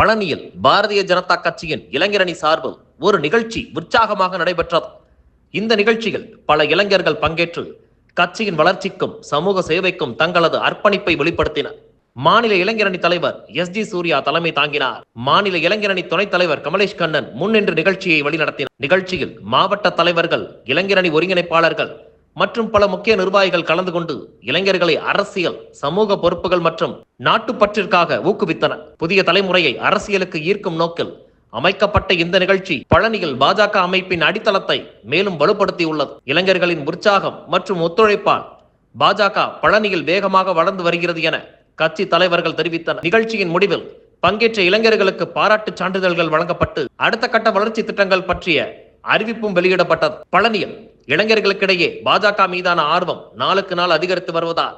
பழனியில் பாரதிய ஜனதா கட்சியின் இளைஞரணி சார்பில் ஒரு நிகழ்ச்சி உற்சாகமாக நடைபெற்றது. இந்த நிகழ்ச்சியில் பல இளைஞர்கள் பங்கேற்று கட்சியின் வளர்ச்சிக்கும் சமூக சேவைக்கும் தங்களது அர்ப்பணிப்பை வெளிப்படுத்தினர். மாநில இளைஞரணி தலைவர் எஸ் ஜி சூர்யா தலைமை தாங்கினார். மாநில இளைஞரணி துணைத் தலைவர் கமலேஷ் கண்ணன் முன்னின்று நிகழ்ச்சியை வழிநடத்தினார். நிகழ்ச்சியில் மாவட்ட தலைவர்கள் இளைஞரணி ஒருங்கிணைப்பாளர்கள் மற்றும் பல முக்கிய நிர்வாகிகள் கலந்து கொண்டு இளைஞர்களை அரசியல் சமூக பொறுப்புகள் மற்றும் நாட்டுப்பற்றிற்காக ஊக்குவித்தனர் புதிய தலைமுறையை அரசியலுக்கு ஈர்க்கும் நோக்கில் அமைக்கப்பட்ட இந்த நிகழ்ச்சி பழனியில் பாஜக அமைப்பின் அடித்தளத்தை மேலும் வலுப்படுத்தியுள்ளது. இளைஞர்களின் உற்சாகம் மற்றும் ஒத்துழைப்பால் பாஜக பழனியில் வேகமாக வளர்ந்து வருகிறது என கட்சி தலைவர்கள் தெரிவித்தனர். நிகழ்ச்சியின் முடிவில் பங்கேற்ற இளைஞர்களுக்கு பாராட்டு சான்றிதழ்கள் வழங்கப்பட்டு அடுத்த கட்ட வளர்ச்சி திட்டங்கள் பற்றிய அறிவிப்பும் வெளியிடப்பட்டது. பழனியில் இளைஞர்களுக்கிடையே பாஜக மீதான ஆர்வம் நாளுக்கு நாள் அதிகரித்து வருவதால்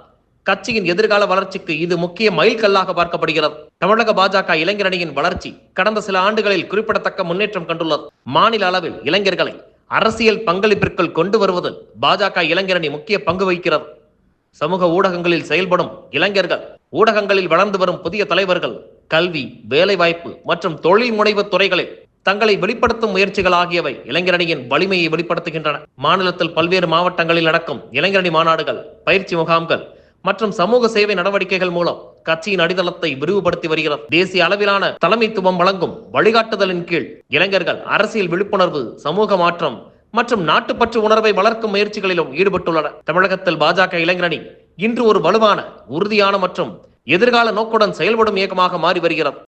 கட்சியின் எதிர்கால வளர்ச்சிக்கு இது முக்கிய மைல்கல்லாக பார்க்கப்படுகிறது. தமிழக பாஜக இளைஞரணியின் வளர்ச்சி கடந்த சில ஆண்டுகளில் குறிப்பிடத்தக்க முன்னேற்றம் கண்டுள்ளது. மாநில அளவில் இளைஞர்களை அரசியல் பங்களிப்பிற்குள் கொண்டு வருவதில் பாஜக இளைஞரணி முக்கிய பங்கு வகிக்கிறது. சமூக ஊடகங்களில் செயல்படும் இளைஞர்கள் ஊடகங்களில் வளர்ந்து வரும் புதிய தலைவர்கள் கல்வி வேலைவாய்ப்பு மற்றும் தொழில் முனைவு துறைகளில் தங்களை வெளிப்படுத்தும் முயற்சிகள் ஆகியவை இளைஞரணியின் வலிமையை வெளிப்படுத்துகின்றன. மாநிலத்தில் பல்வேறு மாவட்டங்களில் நடக்கும் இளைஞரணி மாநாடுகள் பயிற்சி முகாம்கள் மற்றும் சமூக சேவை நடவடிக்கைகள் மூலம் கட்சியின் அடித்தளத்தை விரிவுபடுத்தி வருகிறது. தேசிய அளவிலான தலைமைத்துவம் வழங்கும் வழிகாட்டுதலின் கீழ் இளைஞர்கள் அரசியல் விழிப்புணர்வு சமூக மாற்றம் மற்றும் நாட்டுப்பற்று உணர்வை வளர்க்கும் முயற்சிகளிலும் ஈடுபட்டுள்ளனர். தமிழகத்தில் பாஜக இளைஞரணி இன்று ஒரு வலுவான உறுதியான மற்றும் எதிர்கால நோக்குடன் செயல்படும் இயக்கமாக மாறி வருகிறது.